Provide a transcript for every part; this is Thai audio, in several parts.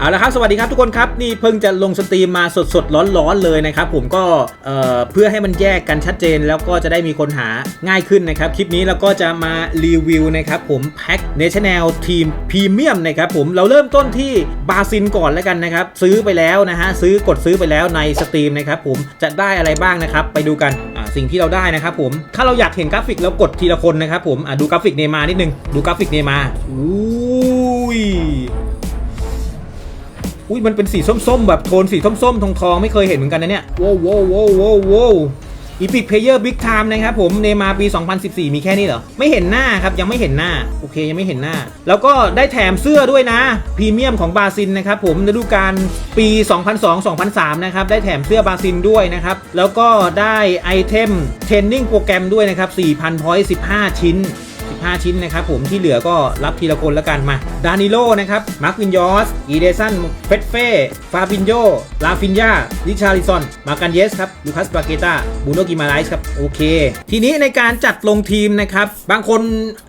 เอาละครับ สวัสดีครับทุกคนครับ นี่เพิ่งจะลงสตรีมมาสดๆ ร้อนๆ เลยนะครับ ผมก็เเพื่อให้มันแยกกันชัดเจน แล้วก็จะได้มีคนหาง่ายขึ้นนะครับ คลิปนี้เราก็จะมารีวิวนะครับผมแพ็คเนชั่นแนลทีมพรีเมียมนะครับผมเราเริ่มต้นที่บาซินก่อนแล้วกันนะครับ ซื้อไปแล้วนะฮะซื้อกดซื้อไปแล้วในสตรีมนะครับผมจะได้อะไรบ้างนะครับ ไปดูกันอ่าสิ่งที่เราได้นะครับผมถ้าเราอยากเห็นกราฟิกแล้วกดทีละคนนะครับผมอะดูกราฟิกเนมานิดนึงดูกราฟิกเนมาอุ้ย อุ้ยมันเป็นสีส้มๆ แบบโทนสีส้มๆ ทองๆไม่เคยเห็นเหมือนกันนะเนี่ยว้าวว้าวว้าวว้าวว้าวอีพิกเพลเยอร์บิ๊กไทม์นะครับผมเนมาปี 2014 มีแค่นี้เหรอ ไม่เห็นหน้าครับ ยังไม่เห็นหน้า โอเคยังไม่เห็นหน้า แล้วก็ได้แถมเสื้อด้วยนะพรีเมียมของบาซินนะครับผมฤดูกาลปี 2002-2003 นะครับ ได้แถมเสื้อบาซินด้วยนะครับ แล้วก็ได้ไอเทมเทรนนิ่งโปรแกรมด้วยนะครับ4,000พอยต์15 ชิ้น 5 ชิ้นนะครับผมที่เหลือก็รับทีละคนแล้วกันมา ดานิโลนะครับ มาร์ควินยอส อีเดซันเฟตเฟ่ ฟาบินโย ลาฟินยาลิชาริซอน มากันเยสครับ ลูคัสปาเกตาบูโนกิมาไลส์ครับ โอเค ทีนี้ในการจัดลงทีมนะครับ บางคน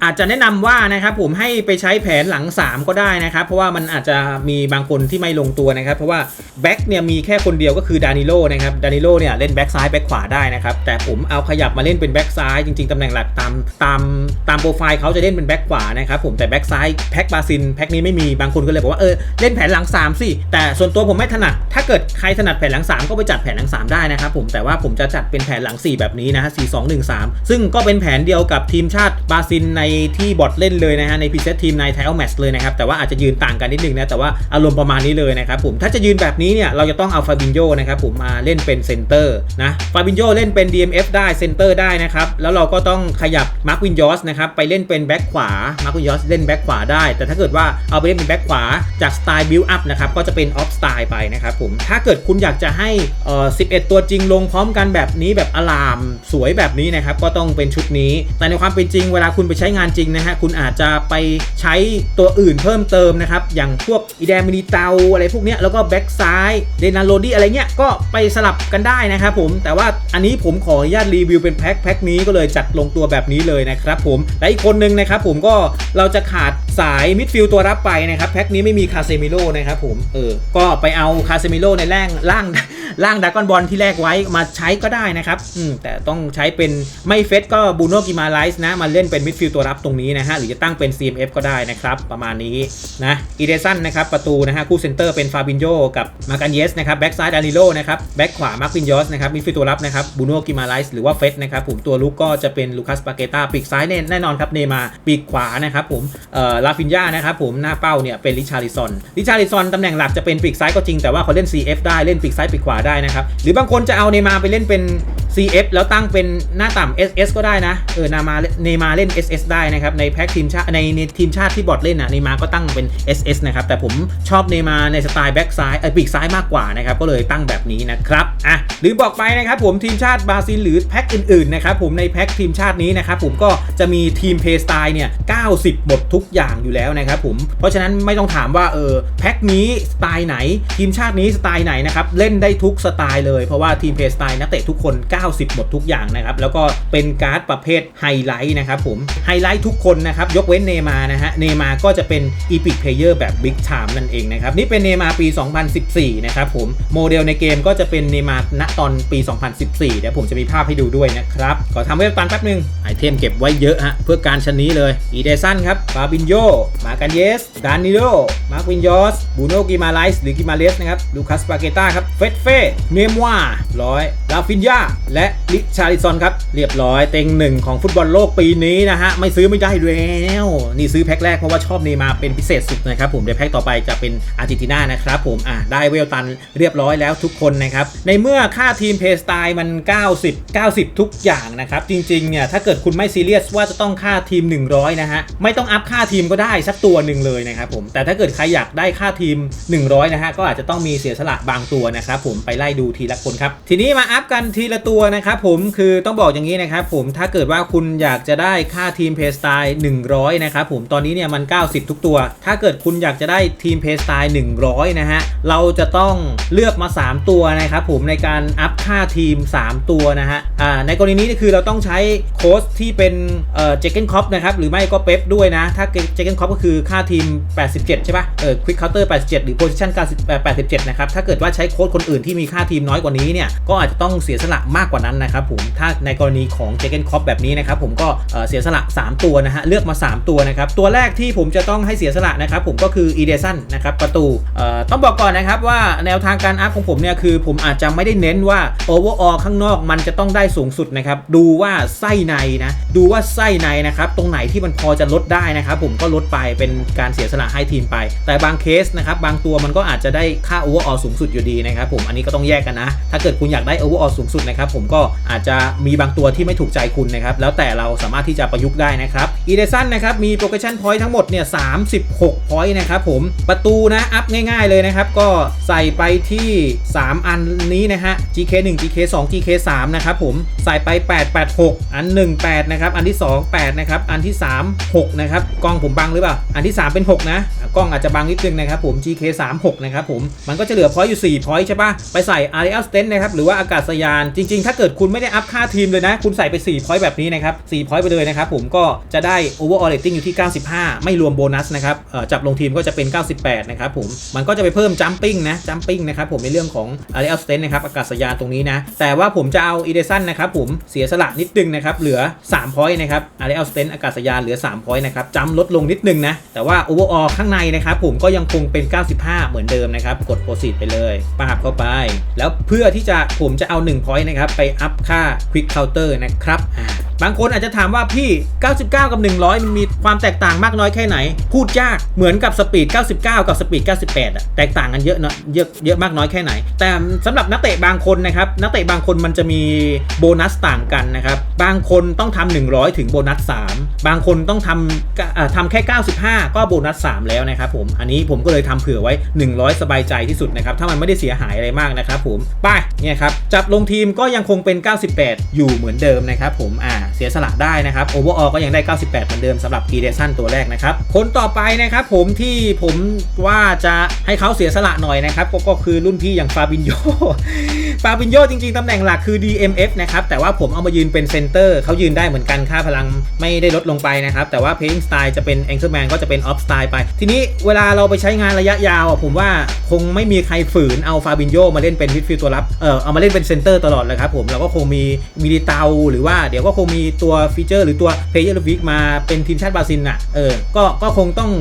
อาจจะแนะนำว่านะครับผมให้ไปใช้แผนหลัง 3 ก็ได้นะครับ เพราะว่ามันอาจจะมีบางคนที่ไม่ลงตัวนะครับ เพราะว่าแบ็กเนี่ยมีแค่คนเดียวก็คือดานิโลนะครับ ดานิโลเนี่ยเล่นแบ็กซ้ายแบ็กขวาได้นะครับ แต่ผมเอาขยับมาเล่นเป็นแบ็กซ้ายจริงๆตำแหน่งหลักตามตามตามโปรไฟล์เขาจะเล่นเป็นแบ็กขวานะครับผมแต่แบ็กซ้ายแพ็กบาซินแพ็กนี้ไม่มีบางคนก็เลยบอกว่าเออเล่นแผนหลัง3สิแต่ส่วนตัวผมไม่ถนัดถ้าเกิดใครถนัดแผนหลัง 3 ก็ไปจัดแผนหลัง 3 ได้นะครับผมแต่ว่าผมจะจัดเป็นแผนหลัง 4 แบบนี้นะฮะ4 2 1 3ซึ่งก็เป็นแผนเดียวกับทีมชาติบราซิลในที่บอทเล่นเลยนะฮะในพีเซตทีมในไทเอลแมช์เลยนะครับแต่ว่าอาจจะยืนต่างกันนิดนึงนะแต่ว่าอารมณ์ประมาณนี้เลยนะครับผมถ้าจะยืนแบบนี้เนี่ยเราจะต้องเอาฟาบินโยนะครับผมมาเล่นเป็นเซนเตอร์นะฟาบินโยเล่นเป็น DMF ได้เซนเตอร์ได้นะครับแล้วเราก็ต้องขยับมาร์ควินยอสนะครับไปเล่นเป็นแบ็คขวา มาร์ควินยอสเล่นแบ็คขวาได้ แต่ถ้าเกิดว่าเอาไปเล่นเป็นแบ็คขวาจากสไตล์บิลอัพนะครับ ก็จะเป็นออฟสไตล์ไปนะครับผม ถ้าเกิดคุณอยากจะให้เอ่อ11 ตัวจริงลงพร้อมกันแบบนี้แบบอลามสวยแบบนี้นะครับ ก็ต้องเป็นชุดนี้ แต่ในความเป็นจริงเวลาคุณไปใช้งานจริงนะฮะ คุณอาจจะไปใช้ตัวอื่นเพิ่มเติมนะครับ อย่างพวกอีแดมินิเตาอะไรพวกเนี้ยแล้วก็แบ็กซ้ายเดนาโรดี้อะไรเงี้ย ก็ไปสลับกันได้นะครับผม แต่ว่าอันนี้ผมขออนุญาตรีวิวเป็นแพ็คแพ็คนี้ก็เลยจัดลงตัวแบบนี้เลยนะครับผม และอีกคนนึงนะครับผมก็เราจะขาดสายมิดฟิลด์ตัวรับไปนะครับแพ็คนี้ไม่มีคาเซมิโลนะครับผมเออก็ไปเอาคาเซมิโลในแร่งล่างล่างดากอนบอลที่แรกไว้มาใช้ก็ได้นะครับอืมแต่ต้องใช้เป็นไม่เฟสก็บูโนกิมาไลส์นะมาเล่นเป็นมิดฟิลด์ตัวรับตรงนี้นะฮะหรือจะตั้งเป็น CMF ก็ได้นะครับประมาณนี้นะอีเดซันนะครับประตูนะฮะคู่เซนเตอร์เป็นฟาบินโยกับมากันเยสนะครับแบ็กซ้ายดานิโลนะครับแบ็กขวามาร์ควินยอสนะครับมิดฟิลด์ตัวรับนะครับบูโนกิมาไลส์หรือว่าเฟสนะครับผมตัวลุกก็จะเป็นลูคัสปาเกตาปีกซ้ายแน่แน่นอนครับเนมาปีกขวานะครับผมเอ่อลาฟินยานะครับผมหน้าเป้าเนี่ยเป็นลิชาริซอนลิชาริซอนตำแหน่งหลักจะเป็นปีกซ้ายก็จริงแต่ว่าเขาเล่น CF ได้เล่นปีกซ้ายปีกขวาได้นะครับหรือบางคนจะเอาเนมาไปเล่นเป็น CF แล้วตั้งเป็นหน้าต่ำ SS ก็ได้นะเออนามาเนมาเล่น SS ได้นะครับในแพ็กทีมชาติในในทีมชาติที่บอดเล่นนะเนมาก็ตั้งเป็น SS นะครับแต่ผมชอบเนมาในสไตล์แบ็กซ้ายเออปีกซ้ายมากกว่านะครับก็เลยตั้งแบบนี้นะครับอะลืมบอกไปนะครับผมทีมชาติบราซิลหรือแพ็กอื่นๆนะครับผมในแพ็กทีมชาตินี้นะครับผมก็จะมีทีมเพย์สไตล์เนี่ย90 หมดทุกอย่างอยู่แล้วนะครับผมเพราะฉะนั้นไม่ต้องถามว่าเออแพ็กนี้สไตล์ไหน ทีมชาตินี้สไตล์ไหนนะครับเล่นได้ทุกสไตล์เลยเพราะว่าทีมเพย์สไตล์นักเตะทุกคน 90 หมดทุกอย่างนะครับแล้วก็เป็นการ์ดประเภทไฮไลท์นะครับผมไฮไลท์ทุกคนนะครับยกเว้นเนมานะฮะเนมาก็จะเป็นอีพิกเพลเยอร์แบบบิ๊กไทม์นั่นเองนะครับนี่เป็นเนมาปี 2014 นะครับผมโมเดลในเกมก็จะเป็นเนมาณตอนปี 2014 เดี๋ยวผมจะมีภาพให้ดูด้วยนะครับขอทำเว็บตันแป๊บนึงไอเทมเก็บไว้เยอะฮะเพื่อการการชนนี้เลย อีเดซันครับฟาบินโยมากันเยส ดานิโล มาร์ควินยอสบูโนกิมาไลส์หรือกิมาเลสนะครับ ลูคัสปาเกต้าครับ เฟตเฟ่ เนมวา ร้อยลาฟินยาและลิชาริซอนครับ เรียบร้อยเต็งหนึ่งของฟุตบอลโลกปีนี้นะฮะ ไม่ซื้อไม่ได้แล้วนี่ซื้อแพ็คแรกเพราะว่าชอบเนมาเป็นพิเศษสุดนะครับผมเดี๋ยวแพ็คต่อไปจะเป็นอาร์เจนตินานะครับผมอะได้เวลตันเรียบร้อยแล้วทุกคนนะครับ ในเมื่อค่าทีมเพสไตล์มัน 90 90 ทุกอย่างนะครับ จริงๆเนี่ยถ้าเกิดคุณไม่ซีเรียสว่าจะต้องค่าทีม 100 นะฮะ ไม่ต้องอัพค่าทีมก็ได้สักตัวหนึ่งเลยนะครับผมแต่ถ้าเกิดใครอยากได้ค่าทีม 100 นะฮะก็อาจจะต้องมีเสียสละบางตัวนะครับผมไปไล่ดูทีละคนครับทีนี้มาอัพกันทีละตัวนะครับผมคือต้องบอกอย่างนี้นะครับผมถ้าเกิดว่าคุณอยากจะได้ค่าทีมเพย์สไตล์100นะครับผมตอนนี้เนี่ยมัน 90 ทุกตัว ถ้าเกิดคุณอยากจะได้ทีมเพย์สไตล์100 นะฮะเราจะต้องเลือกมา 3 ตัวนะครับผมในการอัพค่าทีม 3 ตัวนะฮะอ่าในกรณีนี้คือเราต้องใช้โค้ชที่เป็นเอ่อเจเกนคอปนะครับหรือไม่ก็เป๊ปด้วยนะ ถ้าเจเกนคอปก็คือค่าทีม 87 ใช่ปะเออควิกเคาน์เตอร์87 หรือโพซิชัน87 นะครับถ้าเกิดว่าใช้โค้ดคนอื่นที่มีค่าทีมน้อยกว่านี้เนี่ยก็อาจจะต้องเสียสละมากกว่านั้นนะครับผมถ้าในกรณีของเจเกนคอปแบบนี้นะครับผมก็เสียสละ 3 ตัวนะฮะเลือกมา 3 ตัวนะครับตัวแรกที่ผมจะต้องให้เสียสละนะครับผมก็คืออีเดซันนะครับประตูต้องบอกก่อนนะครับว่าแนวทางการอัพของผมเนี่ยคือผมอาจจะไม่ได้เน้นว่าโอเวอร์ออข้างนอกมันจะต้องได้สูงสุดนะครับดูว่าไส้ในนะดูว่าไส้ในนะครับตรงไหนที่มันพอจะลดได้นะครับผมก็ลดไปเป็นการเสียสละให้ทีมไป แต่บางเคสนะครับบางตัวมันก็อาจจะได้ค่าโอเวอร์ออสูงสุดอยู่ดีนะครับผมอันนี้ก็ต้องแยกกันนะ ถ้าเกิดคุณอยากได้โอเวอร์ออสูงสุดนะครับผมก็อาจจะมีบางตัวที่ไม่ถูกใจคุณนะครับแล้วแต่เราสามารถที่จะประยุกต์ได้นะครับอีเดซันนะครับมีโปรเกชันพอยต์ทั้งหมดเนี่ย36พอยต์นะครับผมประตูนะอัพง่ายๆเลยนะครับก็ใส่ไปที่ 3 อันนี้นะฮะ GK 1 GK 2 GK 3นะครับผมใส่ไป 886 อัน 1 8 นะครับ อันที่ 2 8 นะครับ อันที่ 3 6 นะครับ กล้องผมบังหรือเปล่า อันที่ 3 เป็น 6 นะ กล้องอาจจะบังนิดนึงนะครับผม GK 3 6 นะครับผม มันก็จะเหลือพอยต์อยู่ 4 พอยต์ใช่ปะไปใส่ Ariel Stent นะครับหรือว่าอากาศยานจริง ๆ ถ้าเกิดคุณไม่ได้อัพค่าทีมเลยนะ คุณใส่ไป4พอยต์แบบนี้นะครับ4พอยต์ไปเลยนะครับผมก็จะได้ overall rating อยู่ที่ 95 ไม่รวมโบนัสนะครับจับลงทีมก็จะเป็น 98 นะครับผมมันก็จะไปเพิ่ม jumping นะ jumping นะครับผมในเรื่องของ Ariel Stent นะครับอากาศยานตรงนี้นะ แต่ว่าผมจะเอา e d e s o n นะครับผมเสียสละนิดนึงนะครับเหลือ3พอยต์นะครับ Ariel Stent อากาศยานเหลือ3พอยต์นะครับจำลดลงนิดนึงนะแต่ว่า overall ข้างในนะครับผมก็ยังคงเป็น 95 เหมือนเดิมนะครับกด proceed ไปเลยปาบเข้าไป แล้วเพื่อที่จะผมจะเอา1 point นะครับไปอัพค่า quick counter นะครับบางคนอาจจะถามว่าพี่ 99 กับ 100 มันมีความแตกต่างมากน้อยแค่ไหน พูดยากเหมือนกับสปีด 99 กับสปีด 98อะแตกต่างกันเยอะเนาะเยอะเยอะมากน้อยแค่ไหน แต่สำหรับนักเตะบางคนนะครับนักเตะบางคนมันจะมีโบนัสต่างกันนะครับบางคนต้องทำ100 ถึงโบนัส 3 บางคนต้องทำทำแค่ 95 ก็โบนัส 3 แล้วนะครับผมอันนี้ผมก็เลยทำเผื่อไว้ 100 สบายใจที่สุดนะครับถ้ามันไม่ได้เสียหายอะไรมากนะครับผมไปเนี่ยครับจับลงทีมก็ยังคงเป็น 98 อยู่เหมือนเดิมนะครับผมอ่าเสียสละได้นะครับโอเวอร์ออก็ยังได้ 98 เหมือนเดิมสำหรับ e d e s o n ตัวแรกนะครับคนต่อไปนะครับผมที่ผมว่าจะให้เขาเสียสละหน่อยนะครับก็ก็คือรุ่นพี่อย่างฟาบินโยฟาบินโยจริงๆตำแหน่งหลักคือ DMF นะครับแต่ว่าผมเอามายืนเป็นเซนเตอร์เขายืนได้เหมือนกันค่าพลังไม่ได้ลดลงไปนะครับแต่ว่า playing style จะเป็น Anchorman ก็จะเป็น off style ไป ทีนี้เวลาเราไปใช้งานระยะยาวอะผมว่าคงไม่มีใครฝืนเอาฟาบินโยมาเล่นเป็นมิดฟิลด์ตัวรับเออเอามาเล่นเป็นเซนเตอร์ตลอดเลยครับผมเราก็คงมีมิลิเตาหรือว่าเดี๋ยวก็คงมีตัวฟีเจอร์ หรือตัวเพย์เยอร์วิกมาเป็นทีมชาติบราซิลน่ะเออก็ก็คงต้อง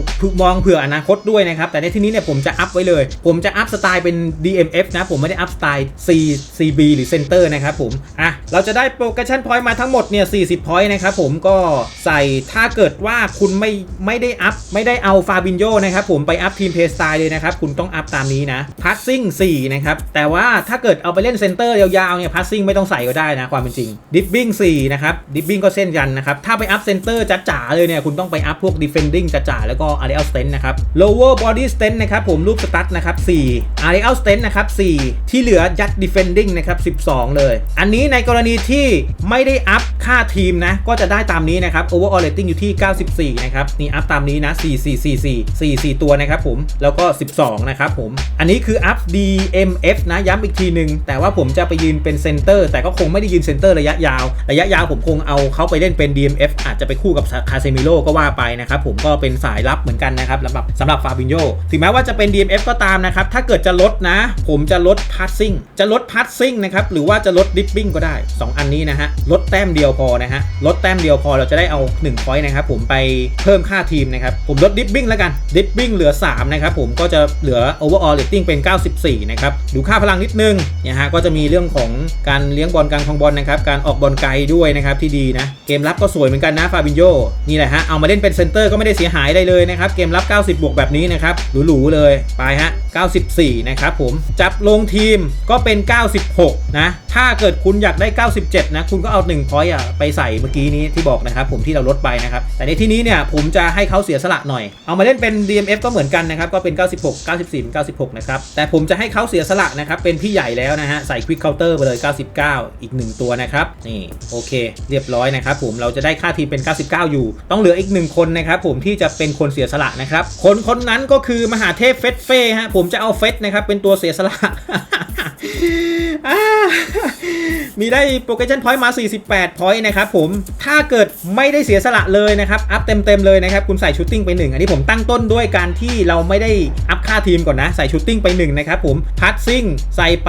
มองเผื่ออนาคตด้วยนะครับแต่ในที่นี้เนี่ยผมจะอัพไว้เลย ผมจะอัพสไตล์เป็น DMF นะผมไม่ได้อัพสไตล์ C CB หรือเซนเตอร์นะครับผมอะเราจะได้โปรแกรชั่นพอยต์มาทั้งหมดเนี่ย40พอยต์นะครับผมก็ใส่ถ้าเกิดว่าคุณไม่ไม่ได้อัพไม่ได้เอาฟาบินโยนะครับผมไปอัพทีมเพย์สไตล์เลยนะครับคุณต้องอัพตามนี้นะพัสซิ่ง4นะครับแต่ว่าถ้าเกิดเอาไปเล่นเซนเตอร์ยาวๆเนี่ยพัสซิ่งไม่ต้องใส่ก็ได้นะความเป็นจริงดิฟบิ้ง4นะครับดิฟบิ้งก็เส้นยันนะครับถ้าไปอัพเซนเตอร์จ๋าๆเลยเนี่ยคุณต้องไปอัพพวก defending จ๋าๆแล้วก็ aerial stent นะครับ lower body stent นนะครับผมรูปสตั๊ดนะครับ4 aerial stent นนะครับ4ที่เหลือยัด defending นะครับ12เลย อันนี้ในกรณีที่ไม่ได้อัพค่าทีมนะก็จะได้ตามนี้นะครับ overall rating อยู่ที่ 94 นะครับนี่อัพตามนี้นะ 4 4 4 4 4 4 ตัวนะครับผมแล้วก็ 12 นะครับผม อันนี้คืออัพ DMF นะย้ำอีกทีหนึ่งแต่ว่าผมจะไปยืนเป็นเซนเตอร์ แต่ก็คงไม่ได้ยืนเซนเตอร์ระยะยาว ระยะยาวผมคงเอาเขาไปเล่นเป็น DMF อาจจะไปคู่กับคาเซมิโลก็ว่าไปนะครับผมก็เป็นสายลับเหมือนกันนะครับสำหรับสำหรับฟาบินโยถึงแม้ว่าจะเป็น DMF ก็ตามนะครับ ถ้าเกิดจะลดนะ ผมจะลดพัสซิ่งจะลดพัสซิ่งนะครับหรือว่าจะลดดิปปิ้งก็ได้ 2 อันนี้นะฮะลดแต้มเดียวพอนะฮะลดแต้มเดียวพอเราจะได้เอา1 point นะครับผมไปเพิ่มค่าทีมนะครับผมลดดิปปิ้งแล้วกันดิปปิ้งเหลือ3นะครับผมก็จะเหลือ overall rating เป็น 94นะครับดูค่าพลังนิดนึงเนี่ยฮะก็จะมีเรื่องของการเลี้ยงบอลกลางทองบอลนะครับ การออกบอลไกลด้วยนะครับที่ดีนะ เกมรับก็สวยเหมือนกันนะฟาบินโยนี่แหละฮะ เอามาเล่นเป็นเซนเตอร์ก็ไม่ได้เสียหายอะไรเลยนะครับ เกมรับ 90 บวกแบบนี้นะครับ หรูๆเลย ไปฮะ 94 นะครับผมจับลงทีมก็เป็น 96 นะ ถ้าเกิดคุณอยากได้ 97 นะ คุณก็เอา1 point อะไปใส่เมื่อกี้นี้ที่บอกนะครับผมที่เราลดไปนะครับ แต่ในที่นี้เนี่ยผมจะให้เขาเสียสละหน่อย เอามาเล่นเป็น DMF ก็เหมือนกันนะครับก็เป็น 96 94เป็น96 นะครับ แต่ผมจะให้เขาเสียสละนะครับเป็นพี่ใหญ่แล้วนะฮะใส่ Quick Counter ไปเลย 99 อีก 1 ตัวนะครับนี่โอเค เรียบร้อยนะครับผมเราจะได้ค่าทีมเป็น 99 อยู่ ต้องเหลืออีกหนึ่งคนนะครับผมที่จะเป็นคนเสียสละนะครับคนคนนั้นก็คือมหาเทพเฟสเฟ่ฮะผมจะเอาเฟสนะครับ เป็นตัวเสียสละ มีได้โปรเกชันพอยต์มา 48พอยต์นะครับผม ถ้าเกิดไม่ได้เสียสละเลยนะครับ อัพเต็มๆเลยนะครับ คุณใส่ชูตติ้งไป 1 อันนี้ผมตั้งต้นด้วยการที่เราไม่ได้อัพค่าทีมก่อนนะ ใส่ชูตติ้งไป 1 นะครับผม พัดซิ่งใส่ไป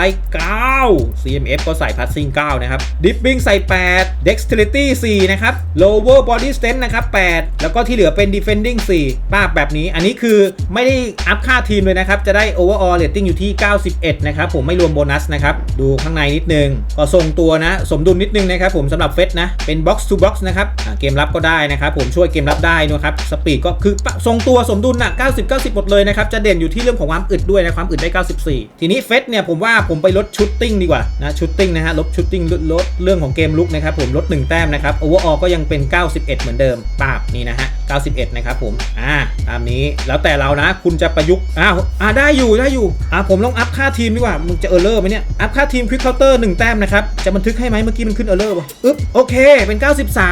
9 CMF ก็ใส่พัดซิ่ง9 นะครับ ดิฟบิ้งใส่ 8 Dexterity 4 นะครับ Lower Body Strength นะครับ 8 แล้วก็ที่เหลือเป็น Defending 4ป้าแบบนี้ อันนี้คือไม่ได้อัพค่าทีมเลยนะครับ จะได้ Overall Rating อยู่ที่ 91 นะครับผมไม่รวมโบนัสนะครับดูข้างในนิดนึง ก็ทรงตัวนะ สมดุลนิดนึงนะครับผมสำหรับเฟสนะ เป็น Box to Box นะครับเกมรับก็ได้นะครับผมช่วยเกมรับได้นะครับสปีดก็คือทรงตัวสมดุลนะ90 90 หมดเลยนะครับ จะเด่นอยู่ที่เรื่องของความอึดด้วยนะความอึดได้ 94 ทีนี้เฟสเนี่ยผมว่าผมไปลดชุดติ้งดีกว่านะชุดติ้งนะฮะลบชุดติ้งลดลดเรื่องของเกมลุกนะครับผมลด 1 แต้มนะครับ Overall ก็ยังเป็น 91 เหมือนเดิมปาบนี่นะฮะ91 นะครับผม อ่า ตามนี้ แล้วแต่เรานะ คุณจะประยุกต์ อ้าว อ่า ได้อยู่ ได้อยู่ อ่า ผมลองอัพค่าทีมดีกว่า มึงจะเออร์เลอร์ไหมเนี่ย อัพค่าทีมควิกเคาน์เตอร์1แต้มนะครับ จะบันทึกให้ไหมเมื่อกี้มันขึ้นเออร์เลอร์ป่ะอึ๊บโอเคเป็น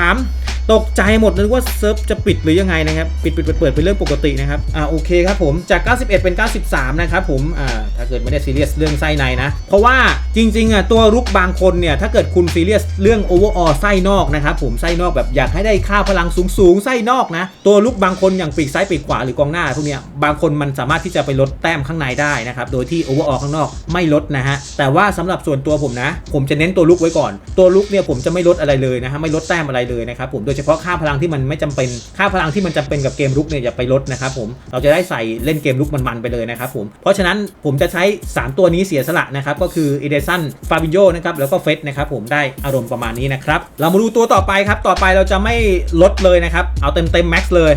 93 ตกใจหมดนึกว่าเซิร์ฟจะปิดหรือยังไงนะครับปิดปิดเปิดเปิดเป็นเรื่องปกตินะครับอ่าโอเคครับผมจาก 91 เป็น 93 นะครับผมอ่าถ้าเกิดไม่ได้ซีเรียสเรื่องไส้ในนะ เพราะว่าจริงๆอะตัวรุกบางคนเนี่ยถ้าเกิดคุณซีเรียสเรื่องโอเวอร์ออไส้นอกนะครับผมไส้นอกแบบอยากให้ได้ค่าพลังสูงๆไส้นอกนะ ตัวลุกบางคนอย่างปีกซ้ายปีกขวาหรือกองหน้าพวกเนี้ยบางคนมันสามารถที่จะไปลดแต้มข้างในได้นะครับโดยที่โอเวอร์ออข้างนอกไม่ลดนะฮะแต่ว่าสำหรับส่วนตัวผมนะ ผมจะเน้นตัวลุกไว้ก่อน ตัวลุกเนี่ยผมจะไม่ลดอะไรเลยนะฮะไม่ลดแต้มอะไรเลยนะครับผมโดยเฉพาะค่าพลังที่มันไม่จำเป็นค่าพลังที่มันจำเป็นกับเกมลุกเนี่ยอย่าไปลดนะครับผมเราจะได้ใส่เล่นเกมลุกมันๆไปเลยนะครับผมเพราะฉะนั้นผมจะใช้ 3 ตัวนี้เสียสละนะครับก็คืออีเดซันฟาบิโยนะครับแล้วก็เฟสนะครับผมได้อารมณ์ประมาณนี้นะครับเรามาดูตัวต่อไปครับต่อไปเราจะไม่ลดเลยนะครับเอาเต็มเต็มแม็กซ์เลย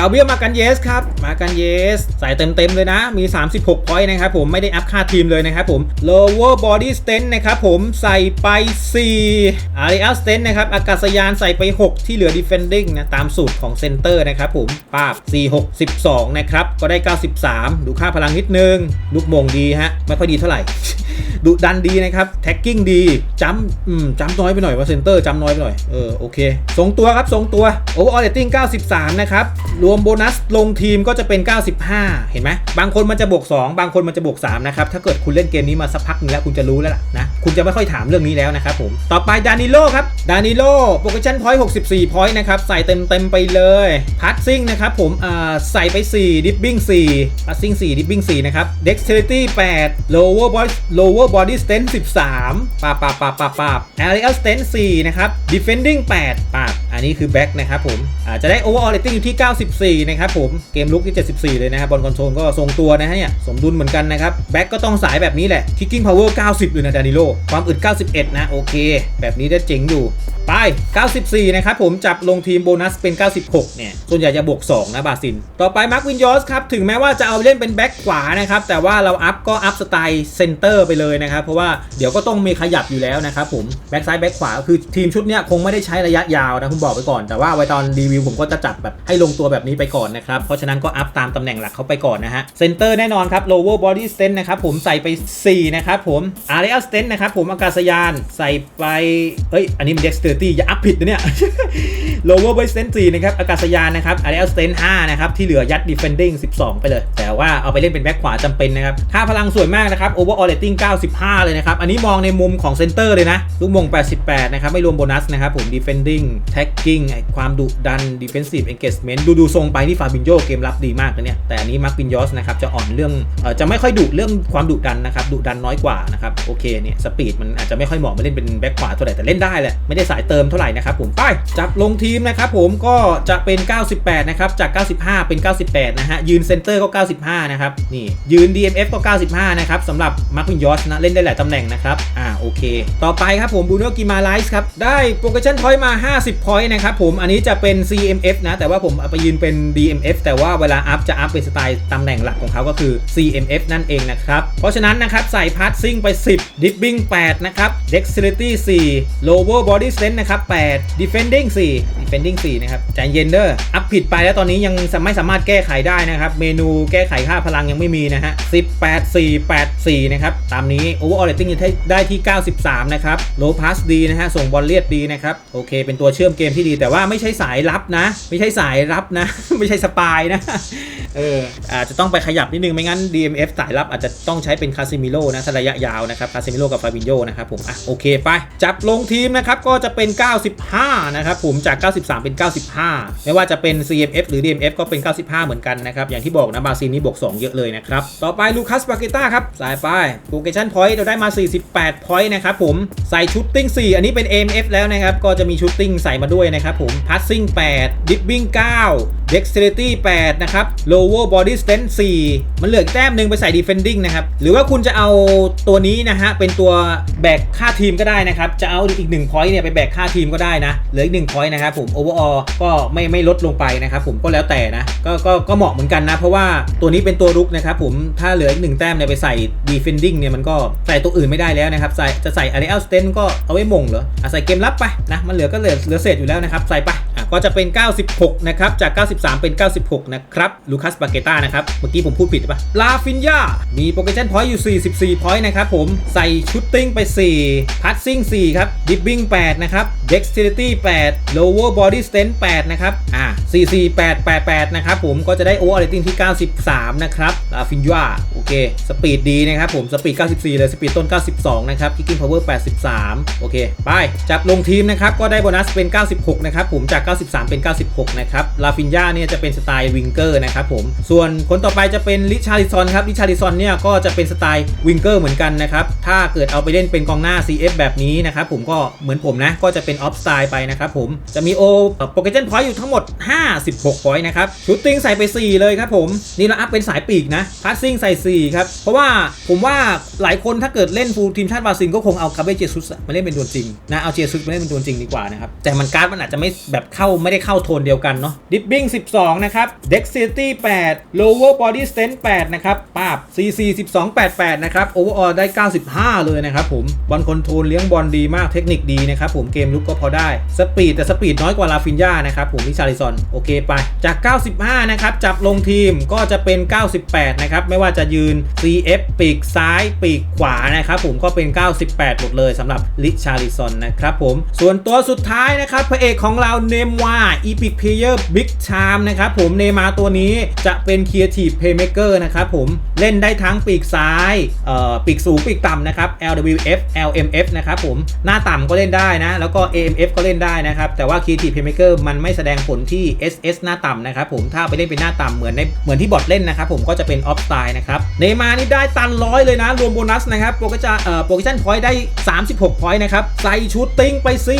กาเบียมากันเยสครับ มากันเยส ใส่เต็มๆเลยนะ มี 36พอยต์นะครับผม ไม่ได้อัพค่าทีมเลยนะครับผม lower body strength นะครับผมใส่ไป 4 area strength นะครับ อากาศยานใส่ไป 6 ที่เหลือ defending นะ ตามสูตรของเซนเตอร์นะครับผมปาบ 4 6 12 นะครับ ก็ได้ 93 ดูค่าพลังนิดนึง ลูกมงดีฮะ ไม่ค่อยดีเท่าไหร่ดุดันดีนะครับ แท็กกิ้งดีจัมอืมจัมน้อยไปหน่อยว่าเซนเตอร์จัมน้อยไปหน่อย เออ โอเค ทรงตัวครับ ทรงตัว overall rating 93 นะครับรวมโบนัสลงทีมก็จะเป็น 95 เห็นไหมบางคนมันจะบวก 2 บางคนมันจะบวก 3 นะครับ ถ้าเกิดคุณเล่นเกมนี้มาสักพักนึงแล้วคุณจะรู้แล้วล่ะนะ คุณจะไม่ค่อยถามเรื่องนี้แล้วนะครับผม ต่อไปดานิโลครับ ดานิโลโปรเกชันพอยต์64 พอยต์นะครับ ใส่เต็มเต็มไปเลยพัดซิ่งนะครับผมอ่าใส่ไป 4 ดิฟบิ้ง4พัดซิ่ง4ดิฟบิ้ง4นะครับ dexterity 8 lower body lower body strength 13ปาปาปาปาปาบ area strength 4นะครับ defending 8ปาอันนี้คือ back นะครับผมอ่าจะได้ overall rating อยู่ที่ 94 4 นะครับผม เกมลุกที่ 74 เลยนะครับบอลคอนโทรลก็ทรงตัวนะฮะเนี่ยสมดุลเหมือนกันนะครับแบ็กก็ต้องสายแบบนี้แหละคิกกิ้งพาวเวอร์90เลยนะดานิโลความอึด91 นะโอเค แบบนี้ได้เจ๋งอยู่ ไป 94 นะครับผมจับลงทีมโบนัสเป็น 96 เนี่ย ส่วนใหญ่จะบวก 2 นะบาซิน ต่อไปมาร์ควินยอสครับ ถึงแม้ว่าจะเอาเล่นเป็นแบ็คขวานะครับ แต่ว่าเราอัพก็อัพสไตล์เซนเตอร์ไปเลยนะครับ เพราะว่าเดี๋ยวก็ต้องมีขยับอยู่แล้วนะครับผม แบ็คซ้ายแบ็คขวา คือทีมชุดเนี้ยคงไม่ได้ใช้ระยะยาวนะผมบอกไปก่อน แต่ว่าไว้ตอนรีวิวผมก็จะจัดแบบให้ลงตัวแบบนี้ไปก่อนนะครับ เพราะฉะนั้นก็อัพตามตำแหน่งหลักเขาไปก่อนนะฮะ เซนเตอร์แน่นอนครับ lower body strength นะครับผมใส่ไป 4 นะครับผม area strength นะครับผมอากาศยานใส่ไปเอ้ยอันนี้มัน dexterity อย่าอัพผิดนะเนี่ย lower body strength 4นะครับ อากาศยานนะครับ area strength 5นะครับ ที่เหลือยัด defending 12 ไปเลย แต่ว่าเอาไปเล่นเป็นแบ็คขวาจำเป็นนะครับค่าพลังสวยมากนะครับ overall rating 95 เลยนะครับ อันนี้มองในมุมของเซนเตอร์เลยนะ ลูกมง 88 นะครับ ไม่รวมโบนัสนะครับผม defending tagging ไอ้ความดุดัน defensive engagement ดูดูทรงไปนี่ฟาบินโยเกมรับดีมากเลยเนี่ย แต่อันนี้มาร์คปินยอสนะครับจะอ่อนเรื่องเอ่อจะไม่ค่อยดุเรื่องความดุดันนะครับดุดันน้อยกว่านะครับโอเคเนี่ยสปีดมันอาจจะไม่ค่อยเหมาะมาเล่นเป็นแบ็คขวาเท่าไหร่แต่เล่นได้แหละไม่ได้สายเติมเท่าไหร่นะครับผมไปจับลงทีมนะครับผมก็จะเป็น 98 นะครับ จาก 95 เป็น 98 นะฮะ ยืนเซนเตอร์ก็ 95 นะครับ นี่ ยืน DMF ก็ 95 นะครับสำหรับมาร์ควินยอสนะ เล่นได้หลายตำแหน่งนะครับ อ่า โอเค ต่อไปครับผมบูโนกิมาไลส์ครับ ได้โปรเกชั่นพอยต์มา 50 พอยต์นะครับผม อันนี้จะเป็น CMF นะ แต่ว่าผมเอาไปยืนเป็น DMF แต่ว่าเวลาอัพจะอัพเป็นสไตล์ตำแหน่งหลักของเขาก็คือ CMF นั่นเองนะครับ เพราะฉะนั้นนะครับใส่พาร์ทซิ่งไป 10 Dipping 8นะครับ Dexterity 4 Lower Body Strength นะครับ8 Defending 4 Defending 4นะครับใจเย็นเด้ออัพผิดไปแล้วตอนนี้ยังไม่สามารถแก้ไขได้นะครับ เมนูแก้ไขค่าพลังยังไม่มีนะฮะ18 4 8 4นะครับ ตามนี้ Overall Rating จะได้ที่ 93 นะครับ Low Pass ดีนะฮะ ส่งบอลเลียดดีนะครับ โอเค เป็นตัวเชื่อมเกมที่ดี แต่ว่าไม่ใช่สายรับนะ ไม่ใช่สายรับนะ ไม่ใช่สปายนะ เอออาจจะต้องไปขยับนิดนึง ไม่งั้น DMF สายรับอาจจะต้องใช้เป็นคาซิมิโ o นะระยะยาวนะครับ คาซิมิโ o กับฟาบินโยนะครับผม อะ โอเค ไป จับลงทีมนะครับ ก็จะเป็น 95 นะครับผมจาก 93 เป็น 95 ไม่ว่าจะเป็น CMF หรือ DMF ก็เป็น 95 เหมือนกันนะครับ อย่างที่บอกนะบาซินนี่บวก2 เยอะเลยนะครับ ต่อไปลูคัสปาเกต้าครับ สายไปโปรเกชั่นพอยต์เราได้มา 48 พอยต์นะครับผมใส่ชุดติ้ง 4 อันนี้เป็น AMF แล้วนะครับ ก็จะมีชุดติ้งใส่มาด้วยนะครับผมพัสซิ่ง8ดิฟวิ่ง9 Dexterity 8นะครับ Lower Body Strength 4 มันเหลืออกแต้มหนึ่งไปใส่ Defending นะครับหรือว่าคุณจะเอาตัวนี้นะฮะเป็นตัวแบกค่าทีมก็ได้นะครับจะเอาอีก1 point เนี่ยไปแบกค่าทีมก็ได้นะ เหลืออีก1 point นะครับผม Overall ก็ไม่ไม่ลดลงไปนะครับผมก็แล้วแต่นะก็ก็ก็เหมาะเหมือนกันนะ เพราะว่าตัวนี้เป็นตัวรุกนะครับผมถ้าเหลืออีกหนึ่งแต้มเนี่ยไปใส่ Defending เนี่ยมันก็ใส่ตัวอื่นไม่ได้แล้วนะครับใส่จะใส่ Aerial Strength ก็เอาไว้มงเหรออะใส่เกมรับไปนะมันเหลือก็เหลือเหลือเศษอยู่แล้วนะครับใส่ไปก็จะเป็น 96 นะครับ จาก 93 เป็น 96 นะครับ ลูคัสปาเกต้า นะครับ เมื่อกี้ผมพูดผิดปะลาฟินยา มีโปรเกชั่นพอยต์อยู่ 44 พอยต์นะครับผม ใส่ชุดติ้งไป 4 พัดซิ่ง 4 ครับ ดิฟบิ้ง 8 นะครับ dexterity 8 lower body strength 8 นะครับ อ่า44 8 8 8 นะครับผมก็จะได้ over rating ที่ 93 นะครับลาฟินยาโอเค สปีดดีนะครับผม สปีด 94 เลย สปีดต้น 92 นะครับ kicking power 83 โอเค ไป จับลงทีมนะครับ ก็ได้โบนัสเป็น 96 นะครับผม จาก 93 เป็น 96 นะครับ ลาฟินยาเนี่ยจะเป็นสไตล์วิงเกอร์นะครับผม ส่วนคนต่อไปจะเป็นลิชาริซอนครับ ลิชาริซอนเนี่ยก็จะเป็นสไตล์วิงเกอร์เหมือนกันนะครับ ถ้าเกิดเอาไปเล่นเป็นกองหน้า CF แบบนี้นะครับผมก็เหมือนผมนะก็็จะเป็นออฟสไตล์ไปนะครับผมจะมีโอโปรเกชั่นพอยต์อยู่ทั้งหมด 56พอยต์นะครับชูตติ้งใส่ไป 4 เลยครับผมนี่เราอัพเป็นสายปีกนะพาสซิ่งใส่ 4 ครับ เพราะว่าผมว่าหลายคนถ้าเกิดเล่นฟูลทีมชาติบราซิลก็คงเอาคาเบเจซุสมาเล่นเป็นตัวจริงนะเอาเจซุสมาเล่นเป็นตัวจริงดีกว่านะครับแต่มันการ์ดมันอาจจะไม่แบบเข้าไม่ได้เข้าโทนเดียวกันเนาะดิฟบิ้ง12 นะครับ Dexterity 8 Lower Body Strength 8นะครับปาบ CC 12 88 นะครับ Overall ได้ 95 เลยนะครับผมบอลคอนโทรลเลี้ยงบอลดีมากเทคนิคดีนะครับผมเกมลุกก็พอได้ สปีดแต่สปีดน้อยกว่าลาฟินยานะครับผมลิชาริซอนโอเคไป จาก 95 นะครับ จับลงทีมก็จะเป็น 98 นะครับ ไม่ว่าจะยืน CF ปีกซ้ายปีกขวานะครับผมก็เป็น 98 หมดเลยสำหรับลิชาริซอนนะครับผม ส่วนตัวสุดท้ายนะครับ พระเอกของเราเนมว่า Epic Player Big Charm นะครับผมเนมาตัวนี้จะเป็น Creative Playmaker นะครับผมเล่นได้ทั้งปีกซ้ายเอ่อปีกสูงปีกต่ำนะครับ LWF LMF นะครับผมหน้าต่ำก็เล่นได้นะแล้วก็ AMF ก็เล่นได้นะครับ แต่ว่า Creative Playmaker มันไม่แสดงผลที่ SS หน้าต่ำนะครับผมถ้าไปเล่นเป็นหน้าต่ำเหมือนในเหมือนที่บอทเล่นนะครับผมก็จะเป็นออฟสไตล์นะครับเนมานี่ได้ตันร้อยเลยนะ รวมโบนัสนะครับโปรกจะเอ่อโปรกชั่นพอยต์ได้ 36พอยต์นะครับใส่ชุดติ้งไปสิ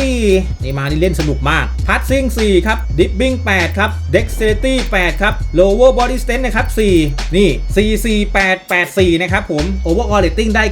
เนมานี่เล่นสนุกมากพัดซิ่ง4ครับดิฟบิ้ง8ครับ Dexterity 8ครับ Lower Body Strength นะครับ4นี่ 4 4 8 8 4นะครับผม Overall Rating ได้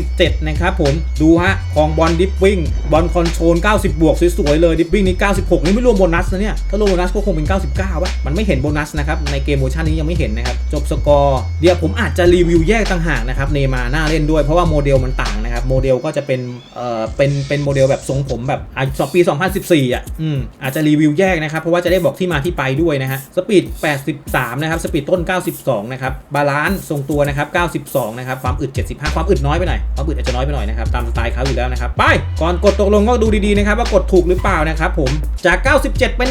97 นะครับผมดูฮะของบอลดิฟวิ่งบอลคอนโทรล90 บวกสวยๆเลยดิฟวิ่งนี้ 96 นี่ไม่รวมโบนัสนะเนี่ย ถ้ารวมโบนัสก็คงเป็น 99ว่ะมันไม่เห็นโบนัสนะครับ ในเกมโมชั่นนี้ยังไม่เห็นนะครับ จบสกอร์ เดี๋ยวผมอาจจะรีวิวแยกต่างหากนะครับ เนมาน่าเล่นด้วยเพราะว่าโมเดลมันต่าง นะครับโมเดลก็จะเป็นเอ่อเป็นเป็นโมเดลแบบทรงผมแบบอะปี 2014 อะอืมอาจจะรีวิวแยกนะครับ เพราะว่าจะได้บอกที่มาที่ไปด้วยนะฮะสปีด 83 นะครับ สปีดต้น 92 นะครับ บาลานซ์ทรงตัวนะครับ 92 นะครับ ความอึด 75 ความอึดน้อยไปหน่อยความอึดอาจจะน้อยไปหน่อยนะครับ ตามสไตล์เขาอยู่แล้วนะครับ ไป ก่อนกดตกลงก็ดูดีๆนะครับว่ากดถูกหรือเปล่านะครับผม จาก 97 เป็น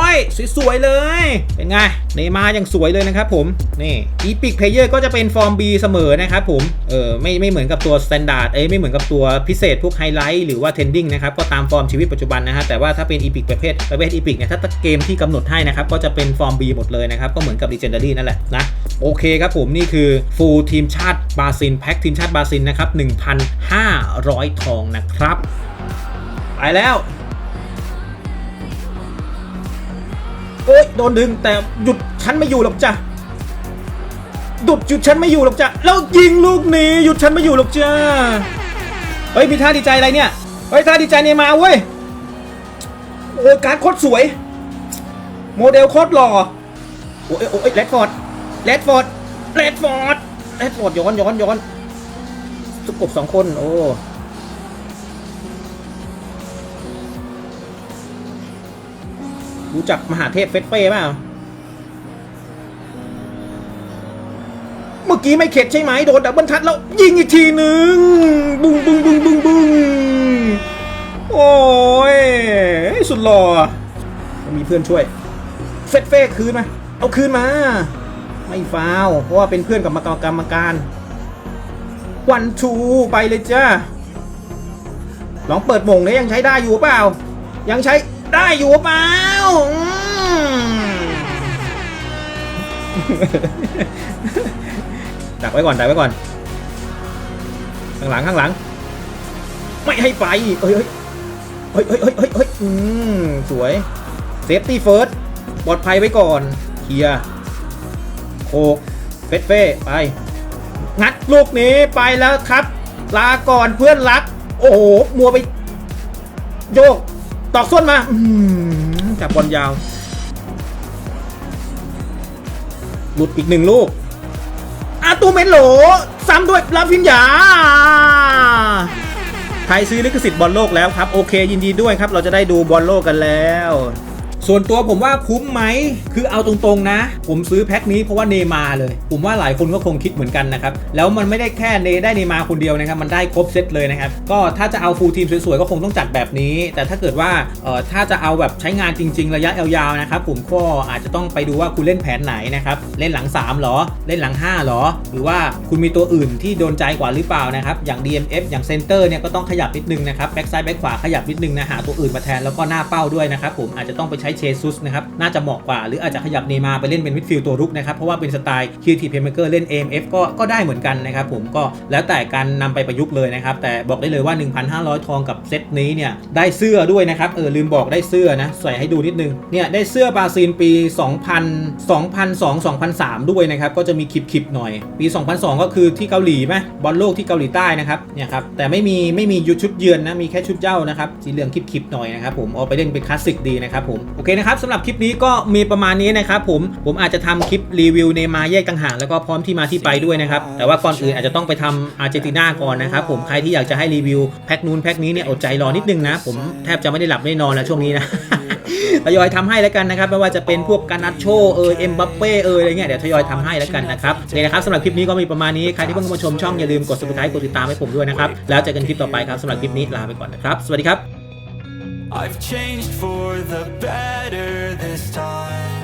100 สวยๆเลย เป็นไง เนมาอย่างสวยเลยนะครับผม นี่อีพิกเพลเยอร์ก็จะเป็นฟอร์ม B เสมอนะครับผม เออไม่ไม่เหมือนกับตัวสแตนดาร์ดเอ้ไม่เหมือนกับตัวพิเศษพวกไฮไลท์หรือว่าเทรนดิ้งนะครับก็ตามฟอร์มชีวิตปัจจุบันนะฮะแต่ว่าถ้าเป็นอีพิกประเภทประเภทอีพิกเนี่ยถ้าเกมที่กำหนดให้นะครับก็จะเป็นฟอร์ม B หมดเลยนะครับก็เหมือนกับดิจิเนอรี่นั่นแหละนะโอเคครับผมนี่คือฟูลทีมชาติบราซิลแพ็คทีมชาติบราซิลนะครับ1,500 ทองนะครับไปแล้วโอ๊ยโดนดึงแต่หยุดฉันไม่อยู่หรอกจ้ะ หยุดหยุดฉันไม่อยู่หรอกจ้ะแล้วยิงลูกนี้หยุดฉันไม่อยู่หรอกจ้าเฮ้ยมีท่าดีใจอะไรเนี่ยเฮ้ยท่าดีใจเนี่ยมาเว้ยโอ้ยการดโคตรสวย โมเดลโคตรหล่อโอ้ยโอ้ยเลดฟอร์ดเลดฟอร์ดเลดฟอร์ดเลดฟอร์ดย้อนย้อนย้อนสุกบสองคนโอ้รู้จักมหาเทพเฟสเป้เปล่า มื่อกี้ไม่เข็ดใช่ไหมโดนดับเบิลทัดแล้วยิงอีกทีหนึ่งบุ้งบุ้งบุ้งบุ้งบุ้งโอ้ยสุดหล่อมีเพื่อนช่วย เฟดเฟ่คืนมา เอาคืนมา ไม่ฟาวเพราะว่าเป็นเพื่อนกับมากรรมการวันทูไปเลยจ้าลองเปิดมงเนี่ยยังใช้ได้อยู่เปล่า ยังใช้ได้อยู่เปล่าอืม ดักไว้ก่อนดักไว้ก่อน ข้างหลังข้างหลัง ไม่ให้ไปเฮ้ยเฮ้ยเฮ้ยเฮ้ยเฮ้ยเฮ้ยอืมสวยเซฟตี้เฟิร์สปลอดภัยไว้ก่อนเคลียร์โคกเฟสเฟ่ไป งัดลูกนี้ไปแล้วครับ ลาก่อนเพื่อนรัก โอ้โห มัวไป โยก ตอกส้นมาจับบอลยาว หลุดอีกหนึ่งลูก อาตูเมนโหล ซ้ำด้วยลาฟินยาไทยซื้อลิขสิทธิ์บอลโลกแล้วครับ โอเคยินดีด้วยครับ เราจะได้ดูบอลโลกกันแล้ว ส่วนตัวผมว่าคุ้มไหม คือเอาตรงๆนะ ผมซื้อแพ็คนี้เพราะว่าเนมาเลย ผมว่าหลายคนก็คงคิดเหมือนกันนะครับ แล้วมันไม่ได้แค่เนได้เนมาคนเดียวนะครับ มันได้ครบเซตเลยนะครับ ก็ถ้าจะเอาฟูลทีมสวยๆ ก็คงต้องจัดแบบนี้ แต่ถ้าเกิดว่าเอ่อถ้าจะเอาแบบใช้งานจริง ๆ ระยะยาวๆนะครับผมก็อาจจะต้องไปดูว่าคุณเล่นแผนไหนนะครับ เล่นหลัง3หรอ เล่นหลัง5หรอ หรือว่าคุณมีตัวอื่นที่โดนใจกว่าหรือเปล่านะครับ อย่าง DMF อย่างเซนเตอร์เนี่ยก็ต้องขยับนิดนึงนะครับแบ็กซ้ายแบ็กขวาขยับนิดนึงนะหาตัวอื่นมาแทนแล้วก็หน้าเป้าด้วยนะครับผมอาจจะต้องไปใช้เชซุสนะครับน่าจะเหมาะกว่า หรืออาจจะขยับเนมาไปเล่นเป็นมิดฟิลด์ตัวรุกนะครับเพราะว่าเป็นสไตล์คิวทีเพเมเกอร์เล่น AMF ก็ก็ได้เหมือนกันนะครับผมก็แล้วแต่การนำไปประยุกต์เลยนะครับแต่บอกได้เลยว่า 1,500 ทองกับเซตนี้เนี่ยได้เสื้อด้วยนะครับเออลืมบอกได้เสื้อนะใส่ให้ดูนิดนึงเนี่ยได้เสื้อบราซิลปี 2000 2002 2003 ด้วยนะครับก็จะมีคลิปๆหน่อย ปี 2002 ก็คือที่เกาหลีไหมบอลโลกที่เกาหลีใต้นะครับเนี่ยครับแต่ไม่มีไม่มียุชุดเยือนนะมีแค่ชุดเจ้านะครับสีเหลืองคลิปๆหน่อยนะครับผมเอาไปเล่นเป็นคลาสสิกดีนะครับผมโอเคนะครับสำหรับคลิปนี้ก็มีประมาณนี้นะครับผมผมอาจจะทำคลิปรีวิวเนย์มาร์แยกต่างหากแล้วก็พร้อมที่มาที่ไปด้วยนะครับแต่ว่าก่อนอื่นอาจจะต้องไปทำอาร์เจนตินาก่อนนะครับผมใครที่อยากจะให้รีวิวแพ็คนู้นแพ็คนี้เนี่ยอดใจรอนิดนึงนะผมแทบจะไม่ได้หลับไม่ได้นอนแล้วช่วงนี้นะทยอยทำให้แล้วกันนะครับไม่ว่าจะเป็นพวกการนัดโชเออเอ็มบัปเป้เอออะไรเงี้ยเดี๋ยวทยอยทำให้แล้วกันนะครับโอเคนะครับสำหรับคลิปนี้ก็มีประมาณนี้ใครที่เพิ่งเข้ามาชมช่องอย่าลืมกด subscribe กดติดตามให้ผมด้วยนะครับแล้วเจอกันคลิปต่อไปครับสำหรับคลิปนี้ลาไปก่อนนะครับสวัสดีครับ I've changed for the better this time.